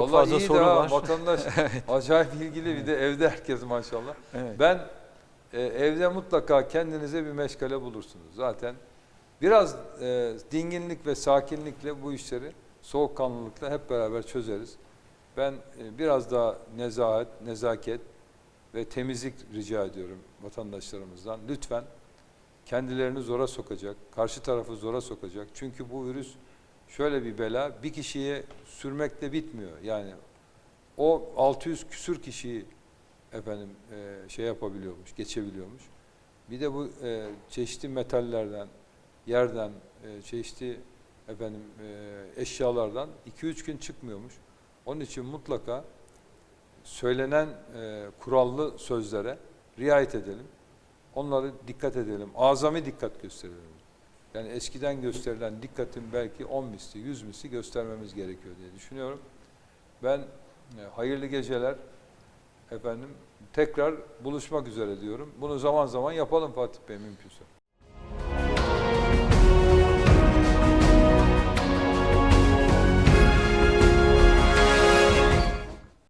fazla iyi soru de ha, var. Vatandaş acayip ilgili bir de evde herkes maşallah. Evet. Ben e, evde mutlaka kendinize bir meşgale bulursunuz. Zaten biraz e, dinginlik ve sakinlikle bu işleri soğukkanlılıkla hep beraber çözeriz. Ben e, biraz daha nezahat, nezaket ve temizlik rica ediyorum vatandaşlarımızdan. Lütfen kendilerini zora sokacak, karşı tarafı zora sokacak. Çünkü bu virüs şöyle bir bela, bir kişiye sürmekle bitmiyor. Yani o 600 küsür kişiyi efendim e, şey yapabiliyormuş, geçebiliyormuş. Bir de bu e, çeşitli metallerden, yerden, e, çeşitli efendim e, eşyalardan 2-3 gün çıkmıyormuş. Onun için mutlaka söylenen e, kurallı sözlere riayet edelim. Onları dikkat edelim. Azami dikkat gösterelim. Yani eskiden gösterilen dikkatin belki 10 misli, 100 misli göstermemiz gerekiyor diye düşünüyorum. Ben e, hayırlı geceler efendim tekrar buluşmak üzere diyorum. Bunu zaman zaman yapalım Fatih Bey mümkünse.